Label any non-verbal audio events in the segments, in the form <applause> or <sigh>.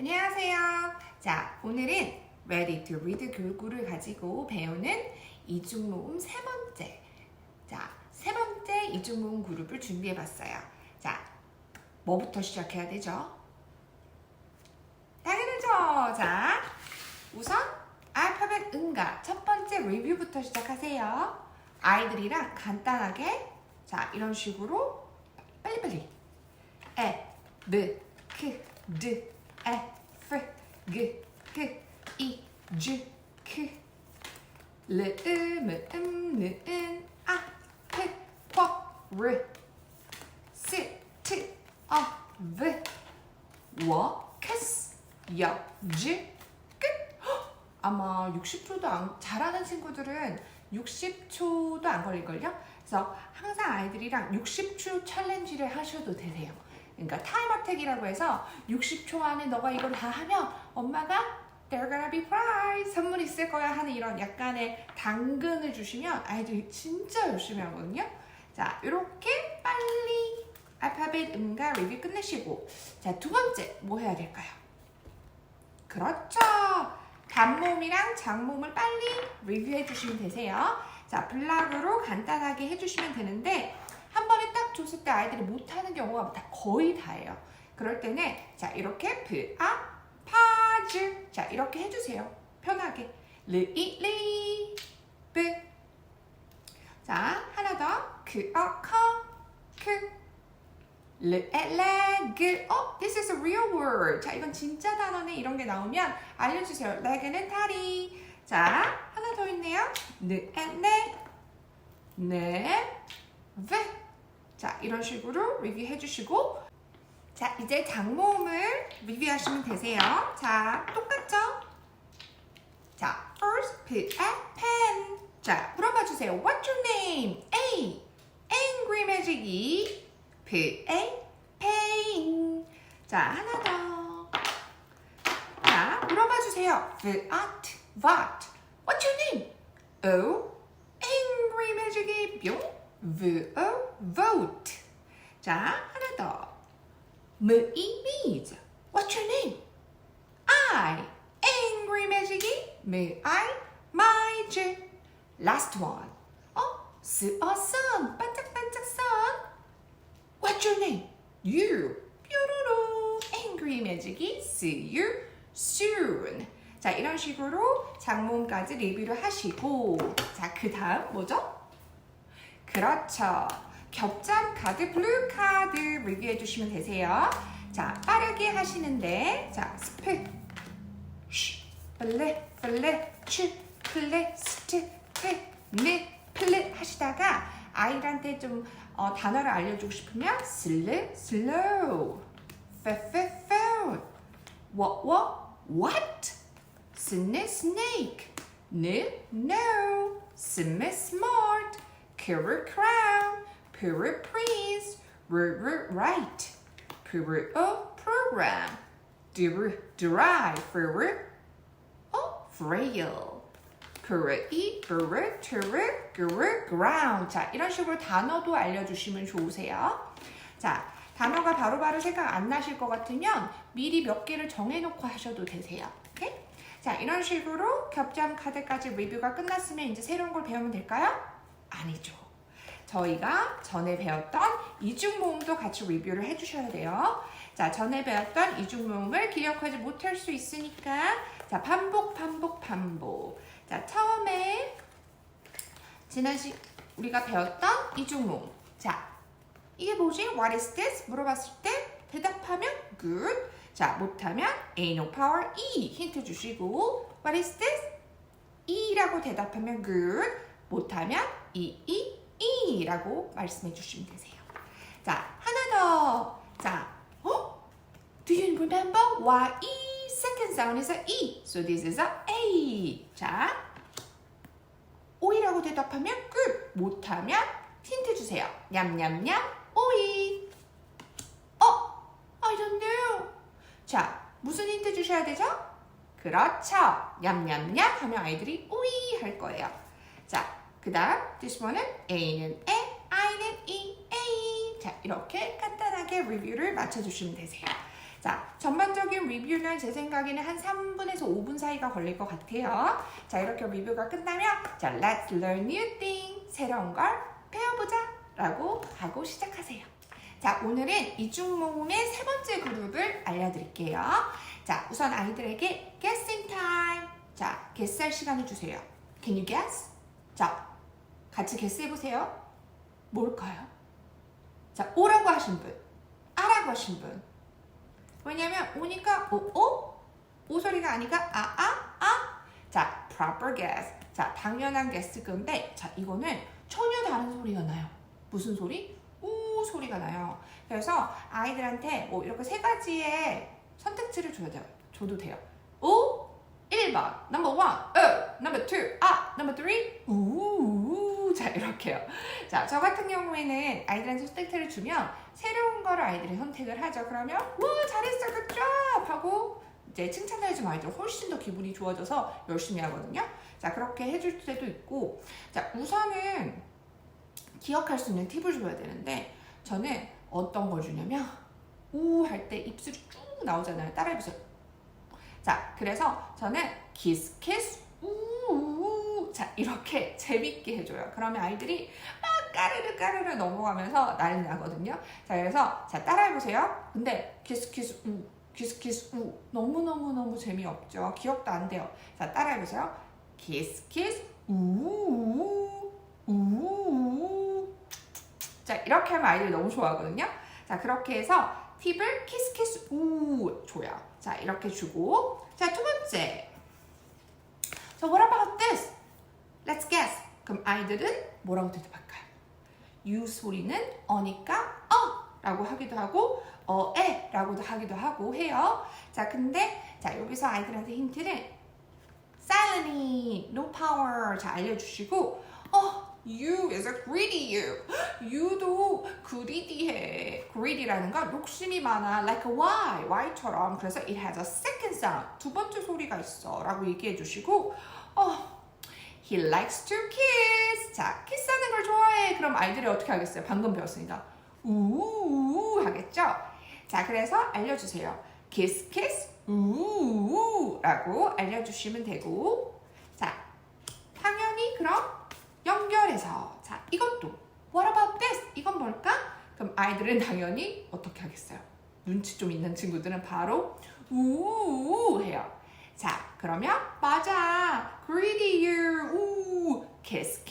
안녕하세요. 자, 오늘은 Ready to Read 교구를 가지고 배우는 이중 모음 세 번째. 자, 세 번째 이중 모음 그룹을 준비해 봤어요. 자, 뭐부터 시작해야 되죠? 당연하죠. 자, 우선 알파벳 응가 첫 번째 리뷰부터 시작하세요. 아이들이랑 간단하게 자, 이런 식으로 빨리빨리 에, 브, 크, 드, 에, 프, 그, 그, 이, 주, 크, 르, 으, 무, 음, 느, 은, 아, 크, 퍼, 르, 스, 트, 어, 브, 워, 크스, 여, 주, 끝. 헉! 아마 60초도 안, 잘하는 친구들은 60초도 안 걸릴걸요? 그래서 항상 아이들이랑 60초 챌린지를 하셔도 되세요. 그러니까 타임 어택이라고 해서 60초 안에 너가 이걸 다 하면 엄마가 They're gonna be prize 선물 있을 거야 하는 이런 약간의 당근을 주시면 아이들이 진짜 열심히 하거든요. 자, 이렇게 빨리 알파벳 음과 리뷰 끝내시고 자, 두 번째 뭐 해야 될까요? 그렇죠. 단몸이랑 장몸을 빨리 리뷰해 주시면 되세요. 자, 블락으로 간단하게 해주시면 되는데 딱 줬을 때 아이들이 못하는 경우가 다 거의 다예요. 그럴 때는 자 이렇게 브, 아, 파즈 자 이렇게 해주세요. 편하게 르이 리 브. 자 하나 더 그, 어, 커, 크. 르에레그 어, this is a real word. 자, 이건 진짜 단어네. 이런 게 나오면 알려주세요. 레그는 다리. 자, 하나 더 있네요. 느에네, 네, 브. 자, 이런 식으로 리뷰해 주시고 자, 이제 장모음을 리뷰하시면 되세요. 자, 똑같죠? 자, first put a pen. 자, 물어봐 주세요. What's your name? A. Angry Magic이 put a pen. 자, 하나 더. 자, 물어봐 주세요. What? What? What's your name? O. Angry Magic이 뿅. VO. Vote. 자, 하나 더. Me, me's. What's your name? I. Angry Magic이 me, I, my, j. Last one. 어? S, 어, sun. 반짝반짝 sun. What's your name? You. 뾰로로. Angry Magic이 see you soon. 자, 이런 식으로 장문까지 리뷰를 하시고 자, 그 다음 뭐죠? 그렇죠. 겹장 카드, 블루 카드 리뷰해 주시면 되세요. 자, 빠르게 하시는데, 자, 스프, 쉬, 블레, 블레, 추, 플레, 스트, 트, 느, 플레 하시다가 아이들한테 좀 어, 단어를 알려주고 싶으면 슬르, 슬로우, 페, 워, 워, what, 스네, snake, 느, no, 스메, smart, Kuru crown, please, Ruru right, Puru oh program, derive, oh frail, e Puru Turu Guru ground. 자 이런 식으로 단어도 알려주시면 좋으세요. 자 단어가 바로 바로 생각 안 나실 것 같으면 미리 몇 개를 정해놓고 하셔도 되세요. 오케이? 자 이런 식으로 겹장 카드까지 리뷰가 끝났으면 이제 새로운 걸 배우면 될까요? 아니죠. 저희가 전에 배웠던 이중 모음도 같이 리뷰를 해주셔야 돼요. 자, 전에 배웠던 이중 모음을 기억하지 못할 수 있으니까 자 반복, 반복, 반복. 자, 처음에 지난 시 우리가 배웠던 이중 모음. 자, 이게 뭐지? What is this? 물어봤을 때 대답하면 good. 자, 못하면 ain't no power e 힌트 주시고 What is this? e라고 대답하면 good. 못하면 이, 이, 이 라고 말씀해 주시면 되세요. 자, 하나 더. 자, 어? Do you remember why E second sound is a E? So this is a A. 자, 오이라고 대답하면 good. 못하면 힌트 주세요. 냠냠냠 오이. 어? I don't know. 자, 무슨 힌트 주셔야 되죠? 그렇죠. 냠냠냠 하면 아이들이 오이 할 거예요. 자, 그 다음 one은 A는 A, I는 E, A. 자, 이렇게 간단하게 리뷰를 맞춰주시면 되세요. 자, 전반적인 리뷰는 제 생각에는 한 3분에서 5분 사이가 걸릴 것 같아요. 자, 이렇게 리뷰가 끝나면 자, let's learn new thing. 새로운 걸 배워보자. 라고 하고 시작하세요. 자, 오늘은 이중 모음의 세 번째 그룹을 알려드릴게요. 자, 우선 아이들에게 guessing time. 자, guess할 시간을 주세요. Can you guess? 자, 같이 guess해보세요. 뭘까요? 자, 오라고 하신 분, 아라고 하신 분. 왜냐면 오니까 오, 오? 오 소리가 아니가 아, 아, 아. 자, proper guess. 자, 당연한 guess 건데, 자, 이거는 전혀 다른 소리가 나요. 무슨 소리? 우 소리가 나요. 그래서 아이들한테 뭐 이렇게 세 가지의 선택지를 줘야 돼요. 줘도 돼요. 우 1번, 넘버 1, 어, 넘버 2, 아, 넘버 3, 우. 자, 이렇게요. 자, 저 같은 경우에는 아이들한테 선택지를 주면 새로운 거를 아이들이 선택을 하죠. 그러면 와, 잘했어, 굿잡 하고 이제 칭찬을 해주면 아이들 훨씬 더 기분이 좋아져서 열심히 하거든요. 자, 그렇게 해줄 때도 있고, 자, 우선은 기억할 수 있는 팁을 줘야 되는데, 저는 어떤 걸 주냐면, 우 할 때 입술이 쭉 나오잖아요. 따라해보세요. 자, 그래서 저는 키스, 키스. 자, 이렇게 재밌게 해줘요. 그러면 아이들이 막 까르르 까르르 넘어가면서 난리 나거든요. 자, 그래서 자, 따라해보세요. 근데 키스, 키스, 우. 키스, 키스, 우. 너무너무너무 재미없죠. 기억도 안 돼요. 자, 따라해보세요. 키스, 키스, 우우. 우우. 자, 이렇게 하면 아이들이 너무 좋아하거든요. 자, 그렇게 해서 팁을 키스, 키스, 우 줘요. 자, 이렇게 주고. 자, 두 번째. So what about this? Let's guess. 그럼 아이들은 뭐라고 대답할까요? U 소리는 어니까 어 라고 하기도 하고 어에 라고도 하기도 하고 해요. 자, 근데 자, 여기서 아이들한테 힌트를 silently, no power 자, 알려주시고 어, you is a greedy you. <gasps> you도 greedy해. greedy라는 건 욕심이 많아. like a y, y처럼. 그래서 it has a second sound. 두 번째 소리가 있어. 라고 얘기해 주시고 어, he likes to kiss. 자, 키스하는 걸 좋아해. 그럼 아이들이 어떻게 하겠어요? 방금 배웠으니까. 우우 하겠죠? 자, 그래서 알려주세요. kiss, kiss, 우우 라고 알려주시면 되고 자, 당연히 그럼 연결해서 자 이것도 What about this? 이건 뭘까? 그럼 아이들은 당연히 어떻게 하겠어요? 눈치 좀 있는 친구들은 바로 우우 해요. 자 그러면 맞아 you 우 kiss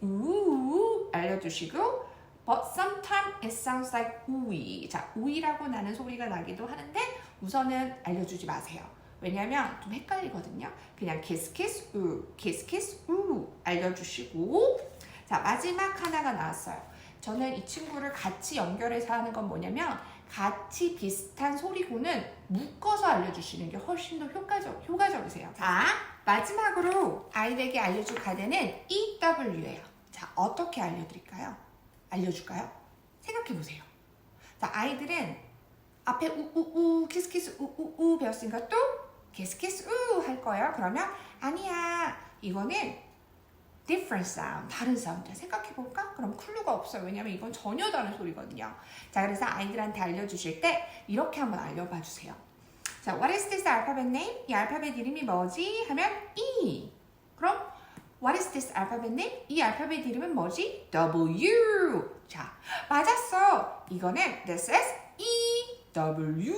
우우 알려주시고 but sometimes it sounds like 우이 자 우이라고 나는 소리가 나기도 하는데 우선은 알려주지 마세요. 왜냐면 좀 헷갈리거든요. 그냥 kiss 우 kiss 우 알려주시고 자 마지막 하나가 나왔어요. 저는 이 친구를 같이 연결해서 하는 건 뭐냐면 같이 비슷한 소리고는 묶어서 알려주시는 게 훨씬 더 효과적, 효과적이세요. 자 마지막으로 아이들에게 알려줄 카드는 EW예요. 자 어떻게 알려드릴까요? 알려줄까요? 생각해보세요. 자 아이들은 앞에 우우우 키스키스 우우우 배웠으니까 또 키스키스 우할 거예요. 그러면 아니야 이거는 different sound 다른 사운드 생각해볼까? 그럼 클루가 없어요. 왜냐면 이건 전혀 다른 소리거든요. 자 그래서 아이들한테 알려주실 때 이렇게 한번 알려봐 주세요. 자 what is this alphabet name? 이 알파벳 이름이 뭐지? 하면 E 그럼 What is this alphabet name? 이 알파벳 이름은 뭐지? W. 자, 맞았어. 이거는 this is E W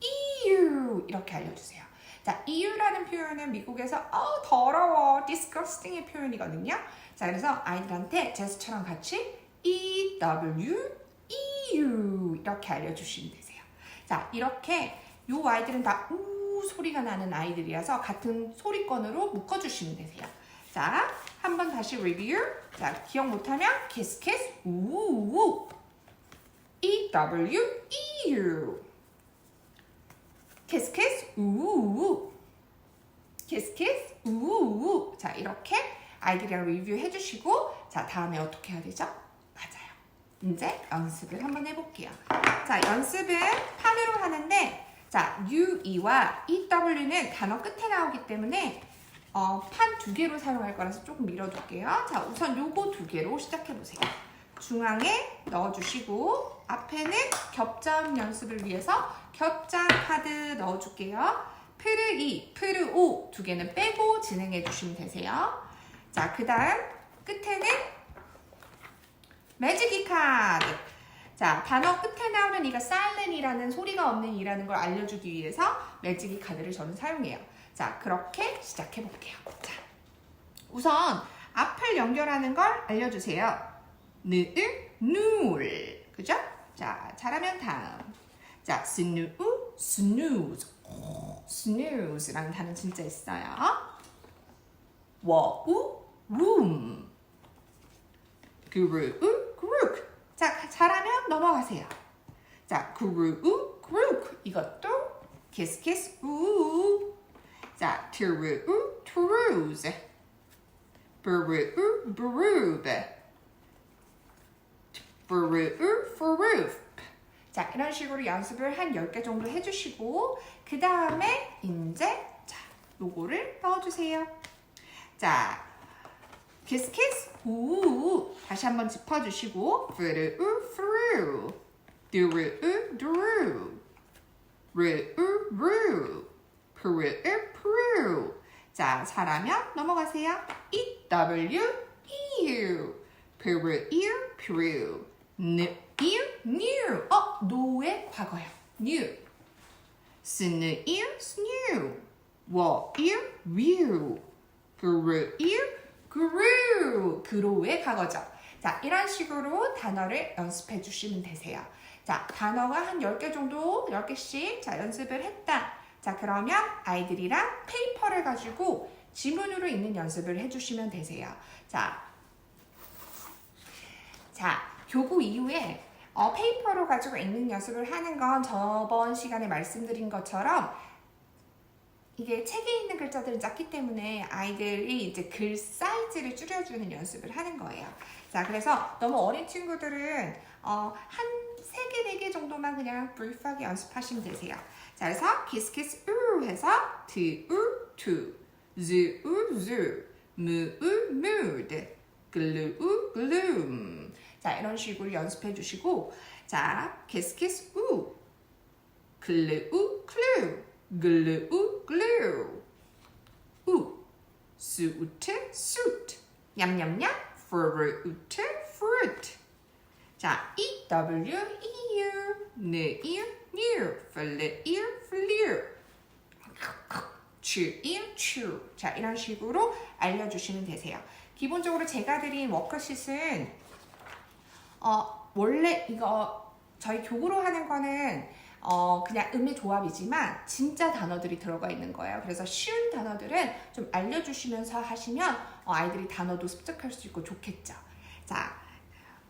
E U 이렇게 알려주세요. 자, EU라는 표현은 미국에서 어 더러워, disgusting의 표현이거든요. 자, 그래서 아이들한테 제스처랑 같이 E W E U 이렇게 알려주시면 되세요. 자, 이렇게 요 아이들은 다 우 소리가 나는 아이들이라서 같은 소리권으로 묶어주시면 되세요. 자, 한번 다시 리뷰. 자, 기억 못하면 kiss kiss 우우 E W E U kiss kiss 우우 kiss kiss 우우 자, 이렇게 아이들이랑 리뷰해 주시고 자, 다음에 어떻게 해야 되죠? 맞아요. 이제 연습을 한번 해볼게요. 자, 연습은 판으로 하는데 자, U, E와 EW는 단어 끝에 나오기 때문에 어, 판 두 개로 사용할 거라서 조금 밀어둘게요. 자, 우선 요거 두 개로 시작해 보세요. 중앙에 넣어주시고 앞에는 겹점 연습을 위해서 겹장 카드 넣어줄게요. 프르 2, 프르 5 두 개는 빼고 진행해 주시면 되세요. 자, 그 다음 끝에는 매지기 카드. 자, 단어 끝에 나오는 이가 silent이라는 소리가 없는 이라는 걸 알려주기 위해서 매지기 카드를 저는 사용해요. 자, 그렇게 시작해 볼게요. 자, 우선 앞을 연결하는 걸 알려주세요. 느, 누울. 그죠? 자, 잘하면 다음. 자, 스누, 스누즈. 스누즈라는 단어 진짜 있어요. 워우, room. 그루, 그룩. 자, 잘하면 넘어가세요. 자, 그루, 그룩. 이것도 키스, 키스, 우. 자, 트루, 트루즈. 브루, 브루브. 브루, 브루브. 자, 이런 식으로 연습을 한 10개 정도 해주시고, 그 다음에 이제, 자, 요거를 넣어주세요. 자, 키스 키스 우 다시 한번 짚어주시고 프르 프루 두르 두루 르르 프르 프루 자 잘하면 넘어가세요. E W U. 프르 유 느 유, new 어 노의 과거요 new 스느 유? 스뉴. 워유? 뮤 그르 유? grew, grow의 과거죠. 자, 이런 식으로 단어를 연습해 주시면 되세요. 자, 단어가 한 10개 정도, 10개씩 자, 연습을 했다. 자, 그러면 아이들이랑 페이퍼를 가지고 지문으로 읽는 연습을 해 주시면 되세요. 자, 자, 교구 이후에 어, 페이퍼로 가지고 읽는 연습을 하는 건 저번 시간에 말씀드린 것처럼 이게 책에 있는 글자들은 작기 때문에 아이들이 이제 글 사이즈를 줄여주는 연습을 하는 거예요. 자, 그래서 너무 어린 친구들은 어, 한 세 개, 네 개 정도만 그냥 브리프하게 연습하시면 되세요. 자, 그래서 키스 키스 우 해서 트, 우, 투, 즈, 우, 즈, 무, 우, 무드, 글루, 우, 글룸. 자, 이런 식으로 연습해 주시고 자, 키스 우, 우, 클루. glue, glue. 우, suit, suit. 냠냠냠, fruit, fruit. 자, E, W, E, U, 느, 이, new, 플르, 이, 플류. 추, 인, 추. 자, 이런 식으로 알려주시면 되세요. 기본적으로 제가 드린 워크시트는 어, 원래 이거 저희 교구로 하는 거는 어, 그냥 음의 조합이지만 진짜 단어들이 들어가 있는 거예요. 그래서 쉬운 단어들은 좀 알려주시면서 하시면 어, 아이들이 단어도 습득할 수 있고 좋겠죠. 자,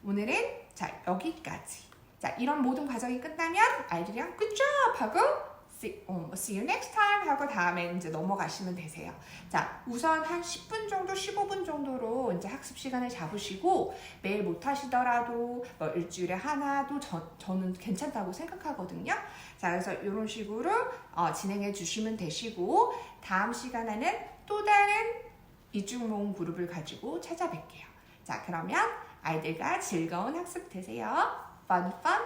오늘은 자 여기까지. 자, 이런 모든 과정이 끝나면 아이들이랑 good job 하고 see, 어, see you next time 하고 다음에 이제 넘어가시면 되세요. 자, 우선 한 10분 정도, 15분 정도로 이제 학습 시간을 잡으시고 매일 못 하시더라도 뭐 일주일에 하나도 저, 저는 괜찮다고 생각하거든요. 자, 그래서 이런 식으로 어, 진행해 주시면 되시고 다음 시간에는 또 다른 이중 모음 그룹을 가지고 찾아뵐게요. 자, 그러면 아이들과 즐거운 학습 되세요. Fun, fun,